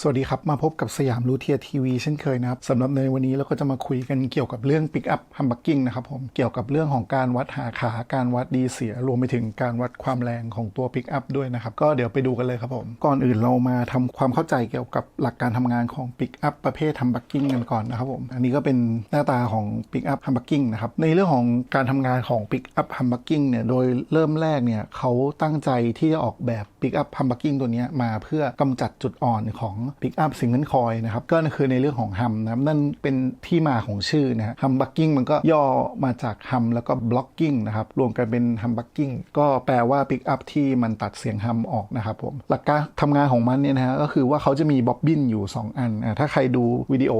สวัสดีครับ มาพบกับสยามรูเทียทีวีเช่นเคยนะครับสำหรับในวันนี้เราก็จะมาคุยกันเกี่ยวกับเรื่อง Pick Up h u m b u c k i n g นะครับผมเกี่ยวกับเรื่องของการวัดหาขาการวัดดีเสียรวมไปถึงการวัดความแรงของตัว Pick Up ด้วยนะครับ ก็เดี๋ยวไปดูกันเลยครับผม ก่อนอื่นเรามาทำความเข้าใจเกี่ยวกับหลักการทำงานของ Pick Up ประเภท h u m b u c k i n g กันก่อนนะครับผมอันนี้ก็เป็นหน้าตาของ Pick Up h u m b u c k i n g นะครับในเรื่องของการทำงานของ Pick Up h u m b u c k i n g เนี่ยโดยเริ่มแรกเนี่ยเขาตั้งใจที่จะออกแบบ Pick Up h u m b u c k i n g ตัวนี้มาเพื่อกำจัดจุดอ่อนของ Pick Up Single Coil นะครับก็คือในเรื่องของฮัมนะครับนั่นเป็นที่มาของชื่อนะฮะฮัมบักกิ้งมันก็ย่อมาจากฮัมแล้วก็บล็อกกิ้งนะครับรวมกันเป็นฮัมบักกิ้งก็แปลว่า Pick Up ที่มันตัดเสียงฮัมออกนะครับผมหลักการทำงานของมันเนี่ยนะฮะก็คือว่าเขาจะมีบ๊อบบินอยู่ 2 อันอะถ้าใครดูวิดีโอ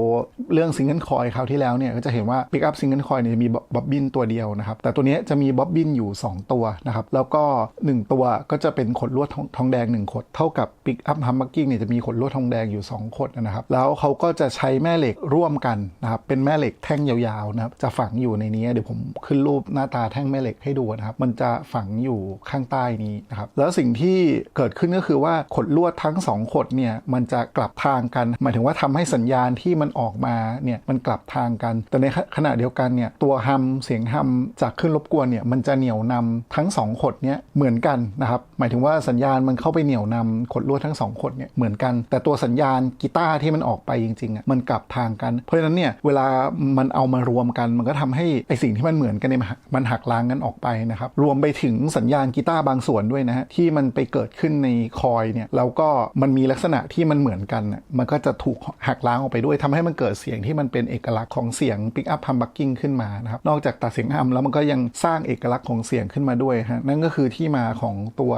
เรื่อง Single Coil คราวที่แล้วเนี่ยก็จะเห็นว่า Pick Up Single Coil เนี่ยจะมีบ๊อบบินตัวเดียวนะครับแต่ตัวนี้จะมีบ๊อบบินอยู่ 2 ตัวนะครับแล้วก็ 1 ตัวก็จะเป็นขดลวดทองทองแดง 1 ขด เท่ากับ Pick Up h u m b u c k i n g เนี่ยจะมีขดลวดทองแดงอยู่ 2 ขดนะครับ แล้วเขาก็จะใช้แม่เหล็กร่วมกันนะครับ เป็นแม่เหล็กแท่งยาวๆนะครับ จะฝังอยู่ในนี้ เดี๋ยวผมขึ้นรูปหน้าตาแท่งแม่เหล็กให้ดูนะครับ มันจะฝังอยู่ข้างใต้นี้นะครับ แล้วสิ่งที่เกิดขึ้นก็คือว่าขดลวดทั้งสองขดเนี่ย มันจะกลับทางกัน หมายถึงว่าทำให้สัญญาณที่มันออกมาเนี่ย มันกลับทางกัน แต่ในขณะเดียวกันเนี่ย ตัวฮัมเสียงฮัมจากขึ้นรบกวนเนี่ย มันจะเหนี่ยวนำทั้งสองขดเนี่ยเหมือนกันนะครับ หมายถึงว่าสัญญาณมันเข้าไปเหนี่ยวนำขดลวดทั้งสองขดเนี่ยเหมือนกัน แต่ตัวสัญญาณกีตาร์ที่มันออกไปจริงๆอะมันกลับทางกัน เพราะฉะนั้นเนี่ยเวลามันเอามารวมกัน มันก็ทำให้ไอสิ่งที่มันเหมือนกันเนี่ยมันหักล้างกันออกไปนะครับรวมไปถึงสัญญาณกีตาร์บางส่วนด้วยนะฮะที่มันไปเกิดขึ้นในคอยเนี่ยแล้วก็มันมีลักษณะที่มันเหมือนกันน่ะมันก็จะถูกหักล้างออกไปด้วยทำให้มันเกิดเสียงที่มันเป็นเอกลักษณ์ของเสียง Pick Up Humbucking ขึ้นมานะครับนอกจากตัดเสียงฮัมแล้วมันก็ยังสร้างเอกลักษณ์ของเสียงขึ้นมาด้วยฮะนั่นก็คือที่มาของตัว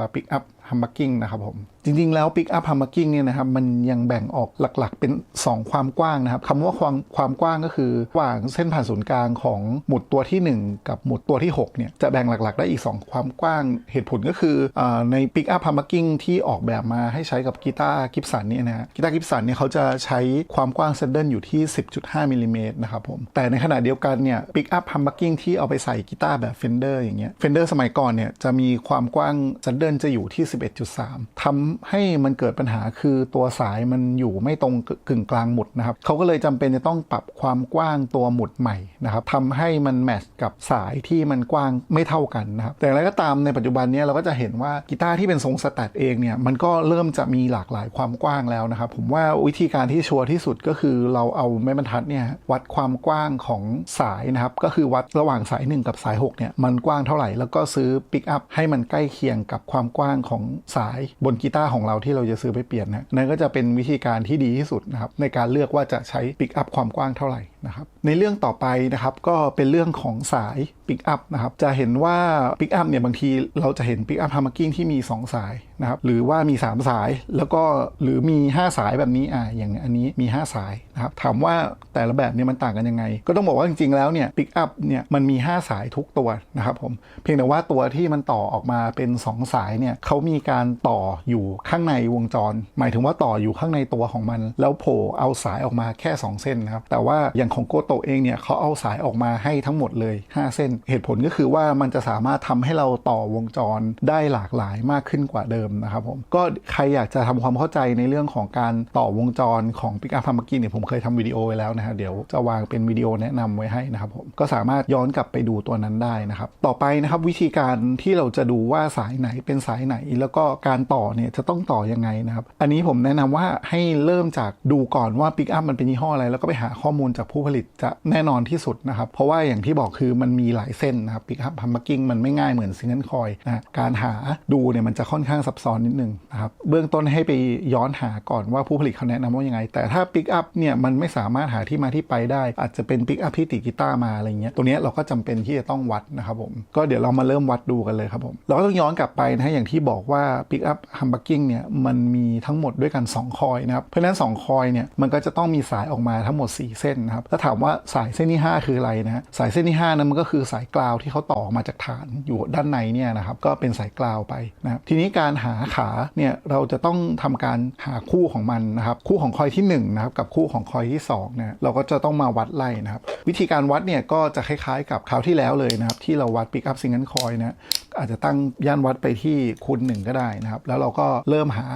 Pick Up Humbucking นะครับผม จริงๆ แล้ว Pick Up Humbucking เนี่ยนะครับมันยังแบ่งออกหลักๆ เป็น 2 ความกว้างนะครับคำว่าความความกว้างก็คือระหว่างเส้นผ่านศูนย์กลางของหมุดตัวที่ 1 กับหมุดตัวที่6เนี่ยจะแบ่งหลักๆ ได้อีก 2 ความกว้างเหตุผลก็คืออใน Pick Up Humbucking ที่ออกแบบมาให้ใช้กับกีตาร์กิฟสันเนี่ยนะฮะกีตาร์กิฟสันเนี่ยเขาจะใช้ความกว้างเซนเดิลอยู่ที่ 10.5มิลลิเมตรนะครับผมแต่ในขณะเดียวกันเนี่ย Pick Up Humbucking ที่เอาไปใส่กีตาร์แบบ Fender อย่างเงี้ย Fender สมัยก่อนเนี่ยจะมีความกว้างเซนเดิลจะอยู่ที่11.3ทำให้มันเกิดปัญหาคือตัวสายมันอยู่ไม่ตรงกึ่งกลางหมุดนะครับเขาก็เลยจำเป็นจะต้องปรับความกว้างตัวหมุดใหม่นะครับทำให้มันแมทช์กับสายที่มันกว้างไม่เท่ากันนะครับแต่อะไรก็ตามในปัจจุบันนี้เราก็จะเห็นว่ากีตาร์ที่เป็นทรงสแตทเองเนี่ยมันก็เริ่มจะมีหลากหลายความกว้างแล้วนะครับผมว่าวิธีการที่ชัวร์ที่สุดก็คือเราเอาไม้บรรทัดเนี่ยวัดความกว้างของสายนะครับก็คือวัดระหว่างสาย 1 กับสาย6เนี่ยมันกว้างเท่าไหร่แล้วก็ซื้อปิกอัพให้มันใกล้เคียงกับความกว้างของสายบนกีตาร์ของเราที่เราจะซื้อไปเปลี่ยนนะนั่นก็จะเป็นวิธีการที่ดีที่สุดนะครับในการเลือกว่าจะใช้ปิกอัพความกว้างเท่าไหร่นะครับในเรื่องต่อไปนะครับก็เป็นเรื่องของสายปิกอัพนะครับจะเห็นว่าปิกอัพเนี่ยบางทีเราจะเห็นปิกอัพฮาร์มกิ้งที่มี 2 สายนะครับหรือว่ามี 3 สายแล้วก็หรือมี 5 สายแบบนี้อ่าอย่างอันนี้มี 5 สายนะครับถามว่าแต่ละแบบเนี่ยมันต่างกันยังไง ก็ต้องบอกว่าจริงๆแล้วเนี่ยปิกอัพเนี่ยมันมี 5 สายทุกตัวนะครับผมเพียงแต่ว่าตัวที่มันต่อออกมาเป็น 2 สายเนี่ยเขามีการต่ออยู่ข้างในวงจร หมายถึงว่าต่ออยู่ข้างในตัวของมัน แล้วโผล่เอาสายออกมาแค่ 2 เส้นนะครับแต่ว่าอย่างของโกโตเองเนี่ยเขาเอาสายออกมาให้ทั้งหมดเลย 5 เส้น เหตุผลก็คือว่ามันจะสามารถทำให้เราต่อวงจรได้หลากหลายมากขึ้นกว่าเดิมนะครับผม ก็ใครอยากจะทำความเข้าใจในเรื่องของการต่อวงจรของ Pick Up พัมเมื่อกี้เนี่ยผมเคยทำวิดีโอไว้แล้วนะฮะเดี๋ยวจะวางเป็นวิดีโอแนะนำไว้ให้นะครับผมก็สามารถย้อนกลับไปดูตัวนั้นได้นะครับต่อไปนะครับวิธีการที่เราจะดูว่าสายไหนเป็นสายไหน แล้วก็การต่อเนี่ยจะต้องต่อยังไงนะครับอันนี้ผมแนะนำว่าให้เริ่มจากดูก่อนว่า Pick Up มันเป็นยี่ห้ออะไรแล้วก็ไปหาข้อมูลจากผู้ผลิตจะแน่นอนที่สุดนะครับ เพราะว่าอย่างที่บอกคือมันมีหลายเส้นนะครับ Pick Up พัมเมื่อกี้งมันไม่ง่ายเหมือนซิงเกิลคอยนะการหาดูเนี่ยมันจะค่อนข้างซับซ้อนนิดนึงนะครับเบื้องต้นให้ไปย้อนหาก่อนว่าผู้ผลิตเขาแนะนำว่ายังไง แต่ถ้า Pick Up เนี่ยมันไม่สามารถหาที่มาที่ไปได้ อาจจะเป็น Pick Up ที่ติดกีตาร์มาอะไรเงี้ยตัวเนี้ยเราก็จำเป็นที่จะต้องวัดนะครับผมก็เดี๋ยวเรามาเริ่มวัดดูกันเลยครับผมเราก็ต้องย้อนกลับไปนะฮะอย่างที่บอกว่า Pick Up Humbucking เนี่ยมันมีทั้งหมดด้วยกัน 2 คอยนะครับเพราะฉะนั้น 2 คอยเนี่ยมันก็จะต้องมีสายออกมาทั้งหมด 4 เส้นนะครับถ้าถามว่าสายเส้นที่ 5 คืออะไรนะฮะสายเส้นที่5นั้นมันก็คือสายกลาวที่เขาต่อมาจากฐานอยู่ด้านในเนี่ยนะครับก็เป็นสายกลาวไปนะครับทีนี้การหาขาเนี่ยเราจะต้องทำการหาคู่ของมันนะครับคู่ของคอยที่1นะครับกับคู่ของคอยที่2เนี่ยเราก็จะต้องมาวัดไล่นะครับวิธีการวัดเนี่ยก็จะคล้ายๆ กับคราวที่แล้วเลยนะครับที่เราวัดปิกอัพซิงเกิลคอยนะอาจจะตั้งย่านวัดไปที่คูณหนึ่งก็ได้นะครับแล้วเราก็เริ่มหา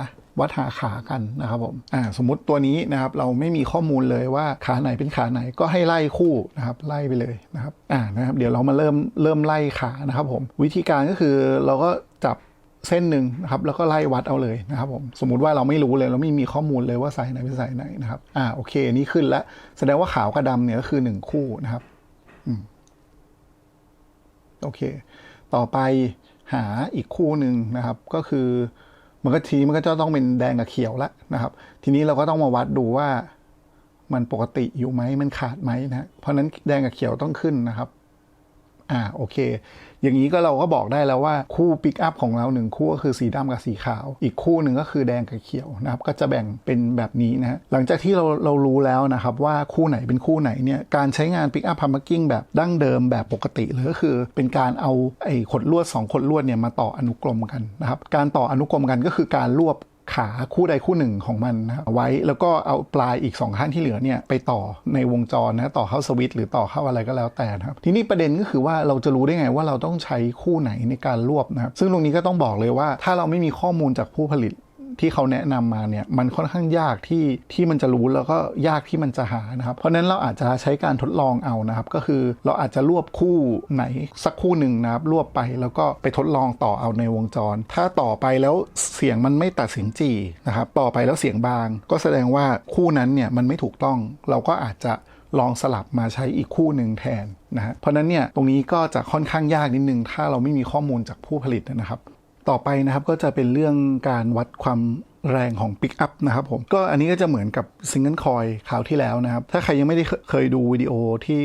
วัดหาขากันนะครับผมอ่าสมมติตัวนี้นะครับเราไม่มีข้อมูลเลยว่าขาไหนเป็นขาไหนก็ให้ไล่คู่นะครับไล่ไปเลยนะครับอ่านะครับเดี๋ยวเรามาเริ่มเริ่มไล่ขานะครับผมวิธีการก็คือเราก็จับเส้นหนึ่งนะครับแล้วก็ไล่วัดเอาเลยนะครับผมสมมุติว่าเราไม่รู้เลยเราไม่มีข้อมูลเลยว่าสายไหนเป็นสายไหนนะครับอ่าโอเคนี่ขึ้นแล้วแสดงว่าขาวกับดำเนี่ยก็คือหนึ่งคู่นะครับอืมโอเค ต่อไปหาอีกคู่หนึ่งนะครับก็คือ มันก็ทีมันก็จะต้องเป็นแดงกับเขียวละนะครับ ทีนี้เราก็ต้องมาวัดดูว่ามันปกติอยู่ไหมมันขาดไหมนะเพราะนั้นแดงกับเขียวต้องขึ้นนะครับ อ่าโอเค อย่างนี้ก็เราก็บอกได้แล้วว่าคู่ปิกอัพของเราหนึ่งคู่ก็คือสีดำกับสีขาว อีกคู่หนึ่งก็คือแดงกับเขียวนะครับ ก็จะแบ่งเป็นแบบนี้นะฮะหลังจากที่เราเรารู้แล้วนะครับว่าคู่ไหนเป็นคู่ไหนเนี่ยการใช้งานปิกอัพพัมมอร์กิ้งแบบดั้งเดิมแบบปกติเลยก็คือ เป็นการเอาไอ้ขดลวดสองขดลวดเนี่ยมาต่ออนุกรมกันนะครับการต่ออนุกรมกันก็คือการรวบ ขาคู่ใดคู่หนึ่งของมันนะครับไว้แล้วก็เอาปลายอีก 2 ข้างที่เหลือเนี่ยไปต่อในวงจรนะต่อเข้าสวิตช์หรือต่อเข้าอะไรก็แล้วแต่นะครับ ทีนี้ประเด็นก็คือว่าเราจะรู้ได้ไงว่าเราต้องใช้คู่ไหนในการรวบนะครับซึ่งตรงนี้ก็ต้องบอกเลยว่า ถ้าเราไม่มีข้อมูลจากผู้ผลิต ที่เขาแนะนำมาเนี่ยมันค่อนข้างยากที่ที่มันจะรู้แล้วก็ยากที่มันจะหานะครับ เพราะนั้นเราอาจจะใช้การทดลองเอานะครับ ก็คือเราอาจจะรวบคู่ไหนสักคู่หนึ่งนะครับรวบไปแล้วก็ไปทดลองต่อเอาในวงจร ถ้าต่อไปแล้วเสียงมันไม่ตัดสินจีนะครับต่อไปแล้วเสียงบาง ก็แสดงว่าคู่นั้นเนี่ยมันไม่ถูกต้องเราก็อาจจะลองสลับมาใช้อีกคู่หนึ่งแทนนะฮะเพราะนั้นเนี่ยตรงนี้ก็จะค่อนข้างยากนิดนึง ถ้าเราไม่มีข้อมูลจากผู้ผลิตนะครับ ต่อไปนะครับก็จะเป็นเรื่องการวัดความ แรงของปิกอัพนะครับผมก็อันนี้ก็จะเหมือนกับซิงเกิลคอยคราวที่แล้วนะครับ ถ้าใครยังไม่ได้เคยดูวิดีโอที่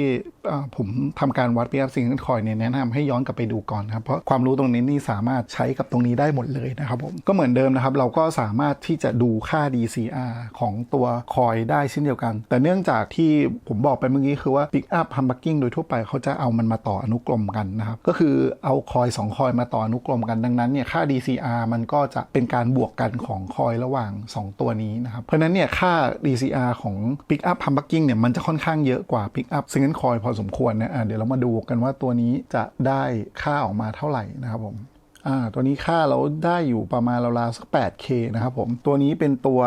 ผมทำการวัดปิกอัพซิงเกิลคอยเนี่ยแนะนำให้ย้อนกลับไปดูก่อนนะครับ เพราะความรู้ตรงนี้นี่สามารถใช้กับตรงนี้ได้หมดเลยนะครับผมก็เหมือนเดิมนะครับ เราก็สามารถที่จะดูค่า DCR ของตัวคอยได้เช่นเดียวกัน แต่เนื่องจากที่ผมบอกไปเมื่อกี้คือว่าปิกอัพฮัมบักกิ้งโดยทั่วไปเขาจะเอามันมาต่ออนุกรมกันนะครับก็คือเอาคอยสองคอยมาต่ออนุกรมกันดังนั้นเนี่ยค่า DCR มันก็จะเป็นการบวกกันของคอยระหว่าง 2 ตัวนี้นะครับ เพราะฉะนั้นเนี่ยค่า DCR ของ Pick Up Humbucking เนี่ยมันจะค่อนข้างเยอะกว่า Pick Up Single Coil พอสมควรนะะเดี๋ยวเรามาดูกันว่าตัวนี้จะได้ค่าออกมาเท่าไหร่นะครับผม อ่าตัวนี้ค่าเราได้อยู่ประมาณราวๆสัก 8K นะครับผม ตัวนี้เป็นตัว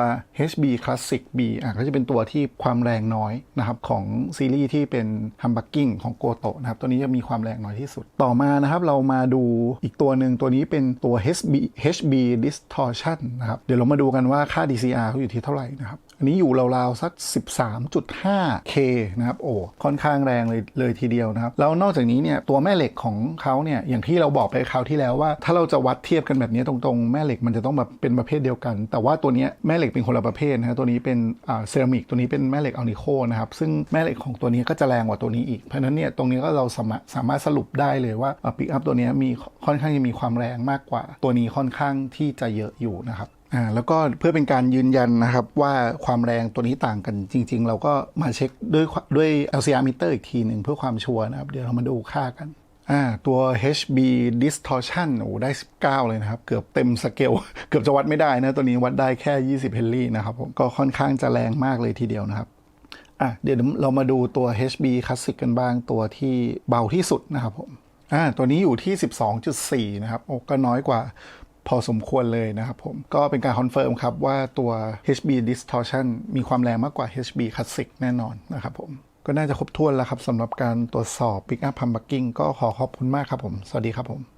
HB Classic B อะก็จะเป็นตัวที่ความแรงน้อยนะครับของซีรีส์ที่เป็น Humbucking ของโกโตนะครับ ตัวนี้จะมีความแรงน้อยที่สุด ต่อมานะครับเรามาดูอีกตัวหนึ่งตัวนี้เป็นตัว HB HB Distortion นะครับ เดี๋ยวเรามาดูกันว่าค่า DCR เขาอยู่ที่เท่าไหร่นะครับ อันนี้อยู่ราวๆสัก 13.5K นะครับโอ้ค่อนข้างแรงเลยเลยทีเดียวนะครับ แล้วนอกจากนี้เนี่ยตัวแม่เหล็กของเขาเนี่ยอย่างที่เราบอกไปคราวที่แล้วว่า ถ้าเราจะวัดเทียบกันแบบนี้ตรงๆ แม่เหล็กมันจะต้องแบบเป็นประเภทเดียวกัน แต่ว่าตัวนี้แม่เหล็กเป็นคนละประเภทนะฮะตัวนี้เป็นอ่าเซรามิกตัวนี้เป็นแม่เหล็กอัลนิโคนะครับซึ่งแม่เหล็กของตัวนี้ก็จะแรงกว่าตัวนี้อีกเพราะนั้นเนี่ยตรงนี้ก็เราสามารถสามารถสรุปได้เลยว่าปิกอัพตัวนี้มีค่อนข้างจะมีความแรงมากกว่า ตัวนี้ค่อนข้างที่จะเยอะอยู่นะครับ อ่าแล้วก็เพื่อเป็นการยืนยันนะครับว่าความแรงตัวนี้ต่างกันจริง ๆ เราก็มาเช็คด้วยด้วย LCR meter อีกทีหนึ่งเพื่อความชัวร์นะครับ เดี๋ยวเรามาดูค่ากันอ่าตัว HB distortion โอ้ได้ 19 เลยนะครับ เกือบเต็มสเกล เกือบจะวัดไม่ได้นะ ตัวนี้วัดได้แค่ 20 เฮนรี่นะครับผมก็ค่อนข้างจะแรงมากเลยทีเดียวนะครับอะเดี๋ยวเรามาดูตัว HB Classic กันบ้างตัวที่เบาที่สุดนะครับผมอ่าตัวนี้อยู่ที่ 12.4 นะครับโอ้ก็น้อยกว่า พอสมควรเลยนะครับผม ก็เป็นการคอนเฟิร์มครับว่าตัว HB Distortion มีความแรงมากกว่า HB Classic แน่นอนนะครับผม ก็น่าจะครบถ้วนแล้วครับสำหรับการตรวจสอบ Pick Up Humbucking ก็ขอขอบคุณมากครับผม สวัสดีครับผม